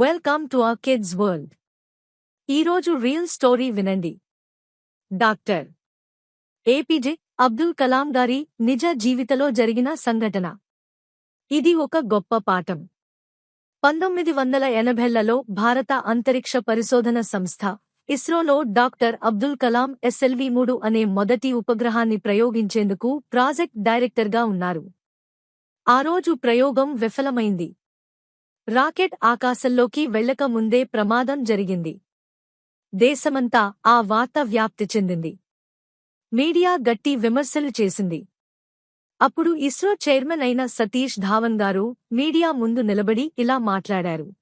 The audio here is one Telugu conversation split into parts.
Welcome to our kids world ఈరోజు రియల్ స్టోరీ వినండి. డాక్టర్ ఏపీజే అబ్దుల్ కలాం గారి నిజ జీవితలో జరిగిన సంఘటన. ఇది ఒక గొప్ప పాఠం. పంతొమ్మిది వందల ఎనభైలలో భారత అంతరిక్ష పరిశోధన సంస్థ ఇస్రోలో డాక్టర్ అబ్దుల్ కలాం ఎస్ఎల్వి మూడు అనే మొదటి ఉపగ్రహాన్ని ప్రయోగించేందుకు ప్రాజెక్ట్ డైరెక్టర్గా ఉన్నారు. ఆ రోజు ప్రయోగం విఫలమైంది. రాకెట్ ఆకాశంలోకి వెళ్ళక ముందే ప్రమాదం జరిగింది. దేశమంతా ఆ వార్త వ్యాప్తి చెందింది. మీడియా గట్టి విమర్శలు చేసింది. అప్పుడు ఇస్రో చైర్మన్ అయిన సతీష్ ధావన్ గారు మీడియా ముందు నిలబడి ఇలా మాట్లాడారు.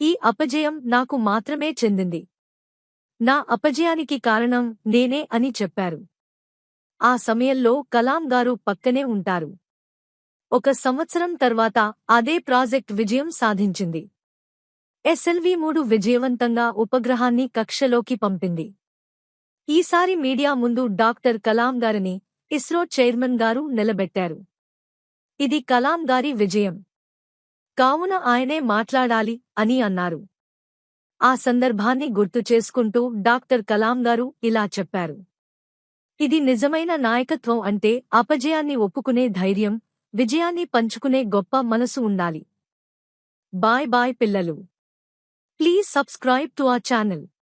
ఈ అపజయం నాకు మాత్రమే చెందింది. నా అపజయానికి కారణం నేనే అని చెప్పారు. ఆ సమయంలో కలాం గారు పక్కనే ఉంటారు. ఒక సంవత్సరం తర్వాత అదే ప్రాజెక్ట్ విజయం సాధించింది. ఎస్ఎల్వి మూడు విజయవంతంగా ఉపగ్రహాన్ని కక్షలోకి పంపింది. ఈసారి మీడియా ముందు డాక్టర్ కలాం గారిని ఇస్రో చైర్మన్ గారు నిలబెట్టారు. ఇది కలాం గారి విజయం. కావున ఆయనే మాట్లాడాలి అని అన్నారు. ఆ సందర్భాన్ని గుర్తు చేసుకుంటూ డాక్టర్ కలాం గారు ఇలా చెప్పారు. ఇది నిజమైన నాయకత్వం అంటే అపజయాన్ని ఒప్పుకునే ధైర్యం విజయాన్ని పంచుకునే గొప్ప మనసు ఉండాలి. బాయ్ బాయ్ పిల్లలు. ప్లీజ్ సబ్స్క్రైబ్ టు ఆ ఛానల్.